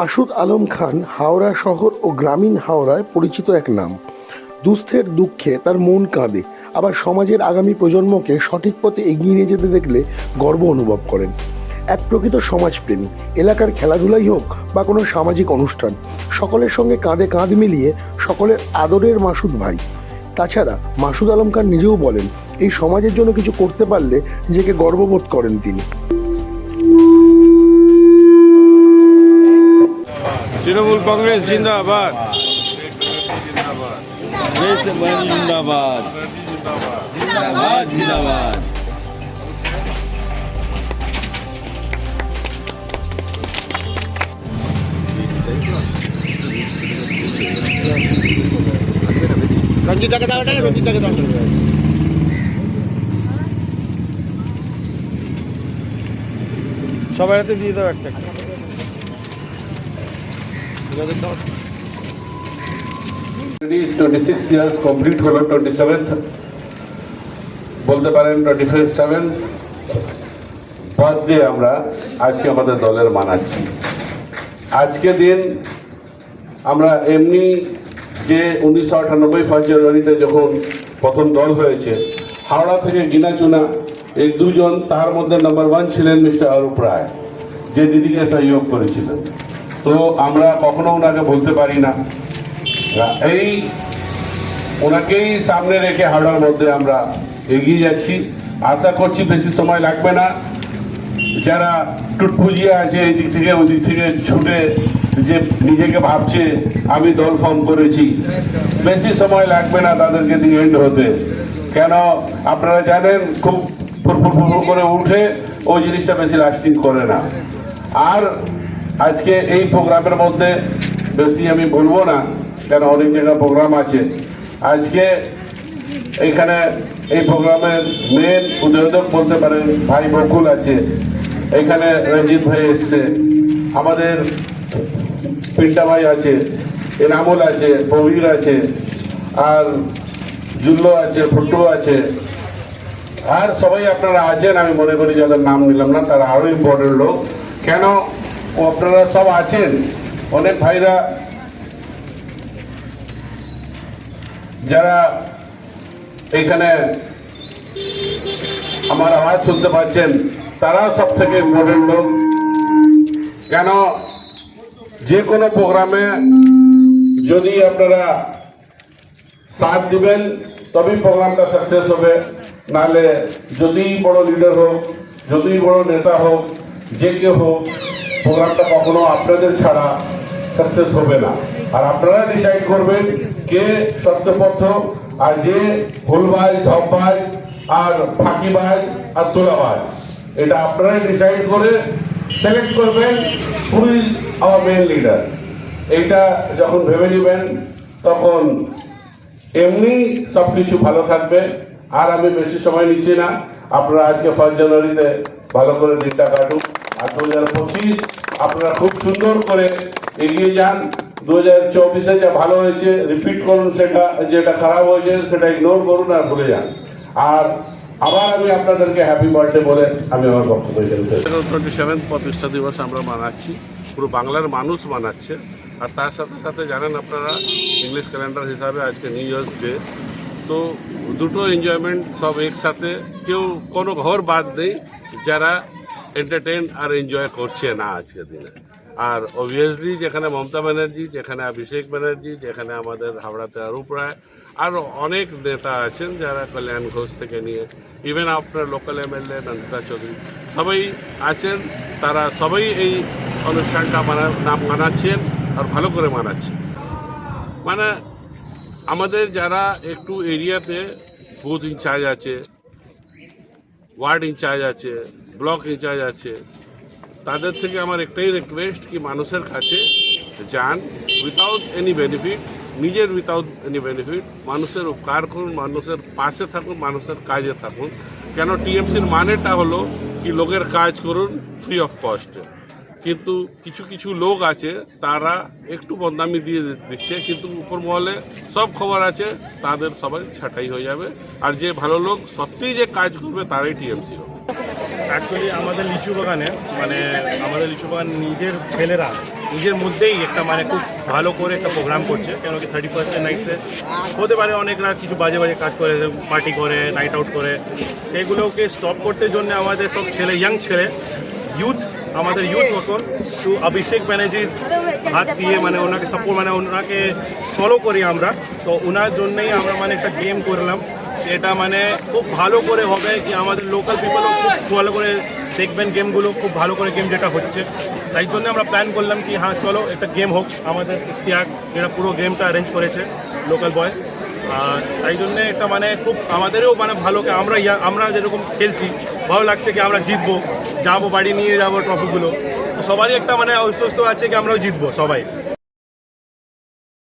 মাসুদ আলম খান হাওড়া শহর ও গ্রামীণ হাওড়ায় পরিচিত এক নাম। দুস্থের দুঃখে তার মন কাঁদে। আবার সমাজের আগামী প্রজন্মকে সঠিক পথে এগিয়ে নিয়ে যেতে দেখলে গর্ব অনুভব করেন। এক প্রকৃত সমাজপ্রেমী। এলাকার খেলাধুলাই হোক বা কোনো সামাজিক অনুষ্ঠান, সকলের সঙ্গে কাঁধে কাঁধ মিলিয়ে সকলের আদরের মাসুদ ভাই। তাছাড়া মাসুদ আলম খান নিজেও বলেন, এই সমাজের জন্য কিছু করতে পারলে নিজেকে গর্ববোধ করেন তিনি। তৃণমূল কংগ্রেস জিন্দাবাদ। মানে জিন্দাবাদ। জিন্দাবাদ জিন্দাবাদ। রঞ্জিতাকে দাও এটা দাও সবার হাতে দিয়ে দাও একটা। টোয়েন্টি সিক্স ইয়ার্স কমপ্লিট হলো টোয়েন্টি সেভেন্থ বলতে পারেন টোয়েন্টি সেভেন্থ বার্থডে আমরা আজকে আমাদের দলের মানাচ্ছি আজকে দিন আমরা এমনি যে উনিশশো আটানব্বই ফার্স্ট জানুয়ারিতে যখন প্রথম দল হয়েছে, হাওড়া থেকে গিনাচুনা, এই দুজন তার মধ্যে নাম্বার ওয়ান ছিলেন মিস্টার অরূপ রায়, যে দিদিকে সহযোগ করেছিলেন। তো আমরা কখনো ওনাকে বলতে পারি না। এই ওনাকেই সামনে রেখে হাওড়ার মধ্যে আমরা এগিয়ে যাচ্ছি। আশা করছি বেশি সময় লাগবে না। যারা টুটপুজিয়া আছে, এই দিক থেকে ওই দিক থেকে ছুটে যে নিজেকে ভাবছে, আমি দল ফর্ম করেছি। বেশি সময় লাগবে না তাদেরকে দিয়ে এন্ড হতে। কেন? আপনারা জানেন, খুব ফুরফুর করে উঠে ওই জিনিসটা বেশি লাস্টিং করে না। আর আজকে এই প্রোগ্রামের মধ্যে বেশি আমি বলব না, কেন অনেক জায়গায় প্রোগ্রাম আছে। আজকে এখানে এই প্রোগ্রামের মেন উদ্বোধক বলতে পারেন ভাই বকুল আছে। এখানে রঞ্জিত ভাই এসছে। আমাদের পিন্টা ভাই আছে, এনামুল আছে, প্রবীর আছে, আর জুল্লো আছে ফুট্টু আছে। আর সবাই আপনারা আছেন, আমি মনে করি যাদের নাম নিলাম না, তারা আরও ইম্পর্টেন্ট লোক। কেন আপনারা সব আছেন। অনেক ভাইরা যারা এখানে আমার আওয়াজ শুনতে পাচ্ছেন তারা সব থেকে ইম্পর্টেন্ট লোক। কেন? যে কোনো প্রোগ্রামে যদি আপনারা সাথ দিবেন, তবেই প্রোগ্রামটা সাকসেস হবে। নাহলে যদি বড় লিডার হোক যদি বড় নেতা হোক যে কেউ হোক, প্রোগ্রামটা কখনো আপনাদের ছাড়া সাকসেস হবে না। আর আপনারা ডিসাইড করবেন কে সত্যপথ আর যে ভুলবাজ ধপবাজ আর ফাঁকিবাজ আর তোলাবাজ এটা আপনারাই ডিসাইড করে সিলেক্ট করবেন হুই আওয়ার মেন লিডার এইটা যখন ভেবে নেবেন, তখন এমনি সব কিছু ভালো থাকবে। আর আমি বেশি সময় নিচ্ছি না। আপনারা আজকে ফার্স্ট জানুয়ারিতে ভালো করে দিনটা কাটুক। আর দু হাজার পঁচিশ আপনারা খুব সুন্দর করে এগিয়ে যান। দু হাজার চব্বিশে যা ভালো হয়েছে রিপিট করুন সেটা, যেটা খারাপ হয়েছে সেটা ইগনোর করুন আর ভুলে যান। আর আবার আমি আপনাদেরকে হ্যাপি বার্থডে বলে আমি আমার বক্তব্য টোয়েন্টি সেভেন প্রতিষ্ঠা দিবস আমরা মানাচ্ছি। পুরো বাংলার মানুষ মানাচ্ছে। আর তার সাথে সাথে জানেন আপনারা ইংলিশ ক্যালেন্ডার হিসাবে আজকে নিউ ইয়ার্স ডে তো দুটো এনজয়মেন্ট সব একসাথে। কেউ কোনো ঘর বাদ নেই, যারা এন্টারটেন আর এনজয় করছে না আজকের দিনে। আর অবভিয়াসলি যেখানে মমতা ব্যানার্জি, যেখানে অভিষেক ব্যানার্জি, যেখানে আমাদের হাওড়াতে অরূপ রায় আরও অনেক নেতা আছেন যারা কল্যাণ ঘোষ থেকে নিয়ে ইভেন আপনার লোকাল এমএলএ নন্দিতা চৌধুরী, সবাই আছেন, তারা সবাই এই অনুষ্ঠানটা মানা নাম মানাচ্ছেন আর ভালো করে মানাচ্ছেন। মানে আমাদের যারা একটু এরিয়াতে বুথ ইনচার্জ আছে ওয়ার্ড ইনচার্জ আছে ব্লক ইনচার্জ আছে, তাদের থেকে আমার একটাই রিকোয়েস্ট কি মানুষের কাছে যান উইথাউট এনি বেনিফিট নিজের উইথাউট এনি বেনিফিট মানুষের উপকার করুন, মানুষের পাশে থাকুন, মানুষের কাজে থাকুন। কেন টিএমসির মানেটা হলো কি লোকের কাজ করুন ফ্রি অফ কস্ট কিন্তু কিছু কিছু লোক আছে, তারা একটু বদনামি দিয়ে দিচ্ছে, কিন্তু উপর মহলে সব খবর আছে, তাদের সবাই ছাঁটাই হয়ে যাবে। আর যে ভালো লোক সত্যিই যে কাজ করবে, তারাই টিএমসি হবে। অ্যাকচুয়ালি আমাদের লিচু বাগানে মানে আমাদের লিচু বাগান নিজের ছেলেরা নিজের মধ্যেই একটা মানে খুব ভালো করে একটা প্রোগ্রাম করছে। কেন কি থার্টি ফার্স্ট নাইটে হতে পারে অনেকরা কিছু বাজে বাজে কাজ করে পার্টি করে নাইট আউট করে। সেগুলোকে স্টপ করতে জন্য আমাদের সব ছেলে ইয়াং ছেলে ইউথ আমাদের ইউথ মতন টু অভিষেক ব্যানার্জির হাত দিয়ে মানে ওনাকে সাপোর্ট মানে ওনাকে ফলো করি আমরা। তো ওনার জন্যই আমরা মানে একটা গেম করলাম। এটা মানে খুব ভালো করে হবে কি আমাদের লোকাল পিপলও খুব ভালো করে দেখবেন গেমগুলো খুব ভালো করে গেম যেটা হচ্ছে। তাই জন্য আমরা প্ল্যান করলাম কি হ্যাঁ চলো একটা গেম হোক। আমাদের ইস্তিয়াক যেটা পুরো গেমটা অ্যারেঞ্জ করেছে লোকাল বয় আর তাই জন্যে এটা মানে খুব আমাদেরও মানে ভালো আমরা ইয়া- আমরা যেরকম খেলছি ভালো লাগছে কি আমরা জিতবো? যাব, বাড়ি নিয়ে যাব ট্রফিগুলো সবারই একটা মানে অবিশ্বস্ত আছে কি আমরাও জিতবো, সবাই।